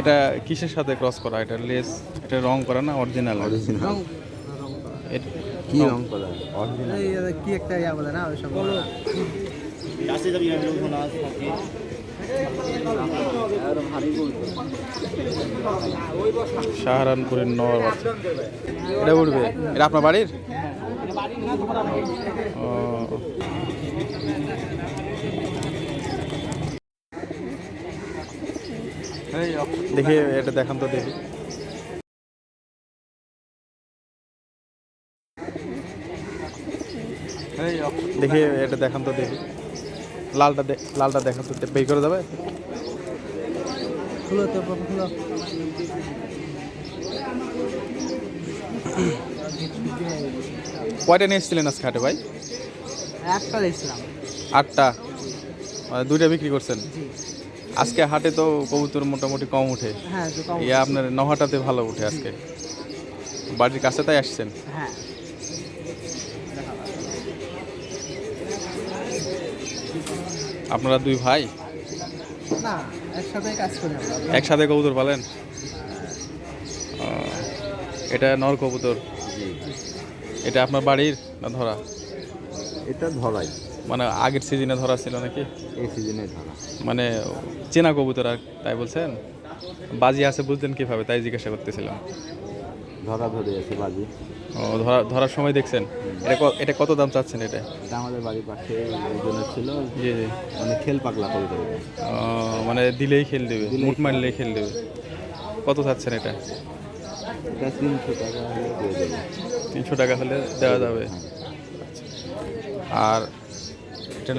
এটা কিসের সাথে ক্রস করা? এটা লেস এটা রং করা না অরিজিনাল অরিজিনাল কি রং করা? অরিজিনাল এই কি একটা ইয়া বলে না। সাহারানপুরের নর এটা উঠবে? এটা আপনার বাড়ির? ও। দেখি এটা দেখান তো দেখি। দেখি এটা দেখান তো দেখি। লালটা লালটা দেখান তো বের করে যাবে? খুলো তো খুলো। কয়টা নিয়ে এসেছিলেন আজকে হাটে ভাই? একটা আটটা। দুইটা বিক্রি করছেন? জি। আজকে হাটে তো কবুতর মোটামুটি কম উঠে। হ্যাঁ ইয়া আপনার নহাটাতে ভালো উঠে আজকে। বাড়ির কাছে তাই আসছেন? হ্যাঁ। আপনারা দুই ভাই? না একসাথে কাজ করি একসাথে কবুতর পালেন? এটা নর কবুতর। এটা আপনার বাড়ির না ধরা? এটা ধরাই। মানে আগের সিজনে ধরা ছিল নাকি? এই সিজনে ধরা। মানে চেনা কবুতর আর তাই বলছেন? বাজি আছে বুঝলেন কীভাবে? তাই জিজ্ঞাসা করতেছিলাম। ধরা ধরে আছে বাজি। ও ধরা ধরার সময় দেখছেন? এটা এটা কত দাম চাচ্ছেন এটা? এটা আমাদের বাড়ির পাশে একজনের ছিল। জি জি। মানে খেল পাগলা করে দেবে। মানে দিলেই খেল দেবে মুট মারলেই খেল দেবে। কত চাচ্ছেন এটা? এটা তিনশো টাকা হলে দিয়ে দেবে। তিনশো টাকা হলে দেওয়া যাবে। আর এটা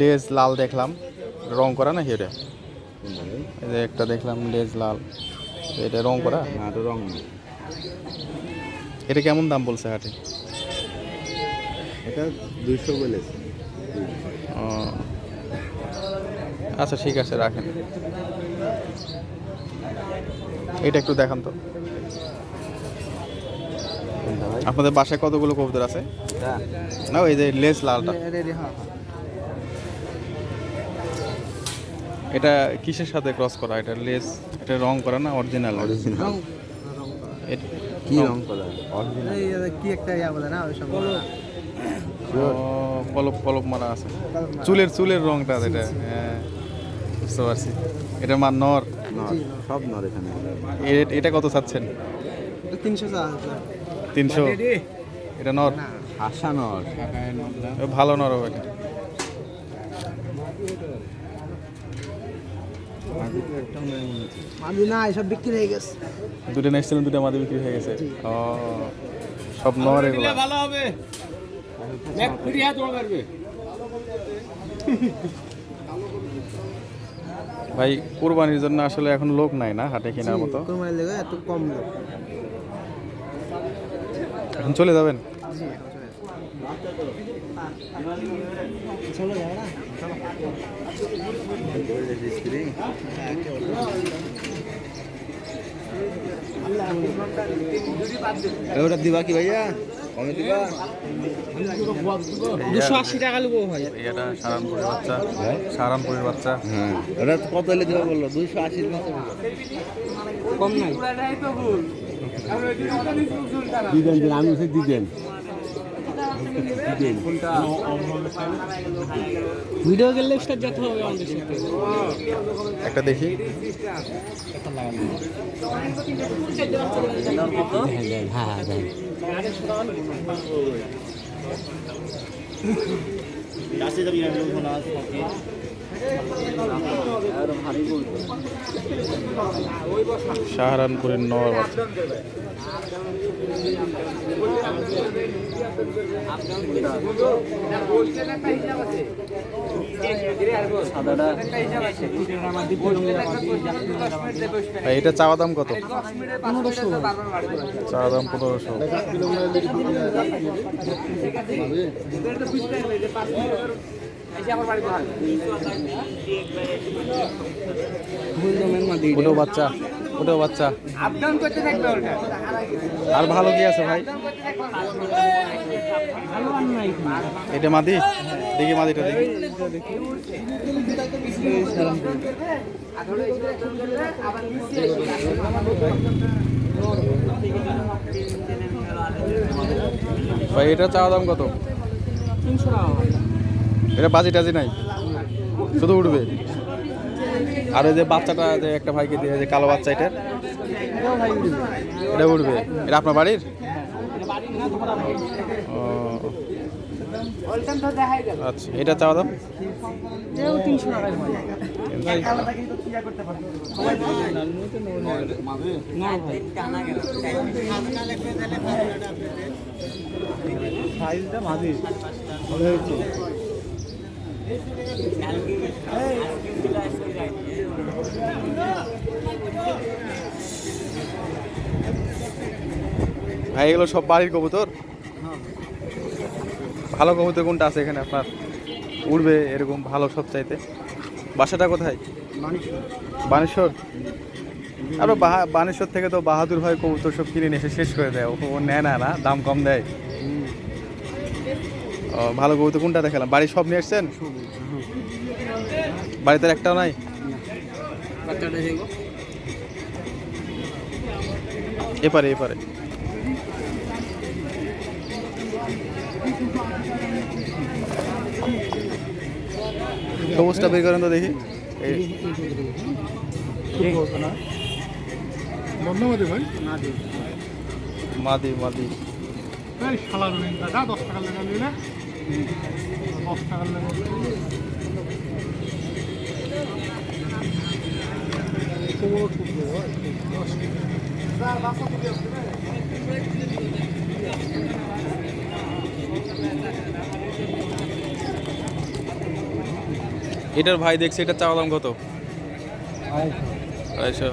লেজ লাল দেখলাম। রং করা না? এই যে একটা দেখলাম লেজ লাল। এটা রং করা? না এটা রং না। এটা কেমন দাম বলছে হাটে? এটা দুইশো বলেছে। আচ্ছা ঠিক আছে রাখেন। এটা একটু দেখান তো। আপনাদের বাসায় কতগুলো কবুতর আছে? না ওই যে লেস লালটা রেডি হ্যাঁ হ্যাঁ। এটা কিসের সাথে ক্রস করা? এটা লেস এটা রং করা না অরিজিনাল অরিজিনাল কি রং করা? অরিজিনাল কি একটা ইয়া বলে না ওই সব বলে না। পলপ পলপ মারা আছে। চুলের চুলের রংটা এটা। হ্যাঁ বুঝতে পারছি। এটা মার নর? নর সব নর এখানে। এটা কত চাচ্ছেন? তিনশো তিনশো? এটা নর? আশা নর। ভালো নর হবে এটা। মাদু না এসব বিক্রি হয়ে গেছে। দুটো নেক্সট দুটো মাদি বিক্রি হয়ে গেছে? ও সব নর এগুলো। ভালো হবে। এক ফ্রি হাত ওড় ভাই কোরবানির জন্য আসলে এখন লোক নাই না হাটে কেনার মতো? কোরবানির এত কম লোক। এখন চলে যাবেন? জি চলো না ওটা দিবা কি ভাইয়া? কমে দিবা? দুশো আশি টাকা নেব ভাই। এটা সারানপুরের বাচ্চা। সারানপুরের বাচ্চা। হ্যাঁ। ওটা কত হলে দিবা বলল? দুইশো আশির মতো কম নাই। দিবেন দিন আমি সে দিবেন ভিডিও গেলে স্টার যেতে হবে আমাদের সাথে। একটা দেখি। হ্যাঁ হ্যাঁ দেন সাহারানপুরের বাচ্চা ভাই, এটা চাওয়া দাম কত? চাওয়া দাম পনেরোশো। ওটাও বাচ্চা আপডাউন করতে থাকবে ওটা। আর ভালো কি আছে ভাই? এটা মাদি? দেখি মাদিটা দেখি। ভাই এটা চাওয়া দাম কত? তিনশো টাকা। এটা বাজি টাজি নাই। শুধু উঠবে। আর ওই যে বাচ্চাটা যে একটা ভাইকে দিয়ে যে কালো বাচ্চা এটা এটা উঠবে। এটা আপনার বাড়ির? আচ্ছা এটা চাওয়া দাম সাইজটা মাঝে। ভাই, এগুলো সব বাড়ির কবুতর? ভালো কবুতর কোনটা আছে এখানে আপনার? উড়বে এরকম ভালো সব চাইতে। বাসাটা কোথায়? বানেশ্বর। আরও বাহা- বানেশ্বর থেকে তো বাহাদুর ভাই কবুতর সব কিনে নিয়ে এসে শেষ করে দেয়। ও ও নেয় না না, দাম কম দেয়। ভালো কবুতর কোনটা দেখালাম? বাড়ি সব নিয়ে এসছেন বাড়িতে একটাও নাই? এপারে এপারে। সবুজটা বের করেন তো দেখি। মাদি মাদি। শালা দশ টাকা লেখা নিলে। দশ এটার ভাই দেখছি এটা চাওয়া দাম কত? আড়াইশো।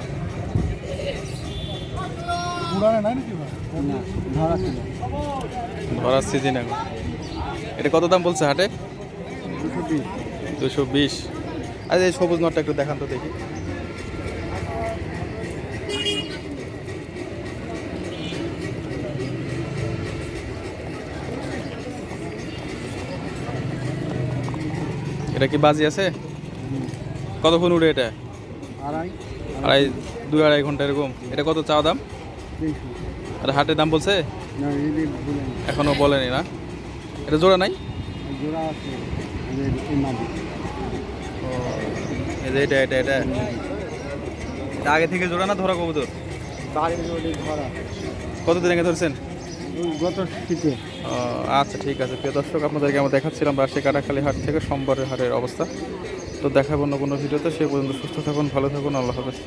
ধরা সিজন এখন। এটা কত দাম বলছে হাটে? দুশো বিশ। আচ্ছা এই সবুজ নটটা একটু দেখান তো দেখি। এটা কি বাজি আছে? কতক্ষণ উড়ে এটা? আড়াই। আড়াই দুই আড়াই ঘণ্টা এরকম। এটা কত চাওয়া দাম? আর হাটের দাম বলছে? এখনও বলেনি না। এটা জোড়া নাই? জোড়া আছে এটা এটা এটা। এটা আগে থেকে জোড়া না ধরা কবুতর? কতদিন আগে ধরছেন? গত শীতে। আচ্ছা ঠিক আছে। প্রিয় দর্শক আপনাদেরকে আমরা দেখাচ্ছিলাম রাজশাহী কাটাখালী হাট থেকে সোমবারের হাটের অবস্থা। তো দেখাবো অন্য কোনো ভিডিওতে। সে পর্যন্ত সুস্থ থাকুন ভালো থাকুন আল্লাহ হাফেজ।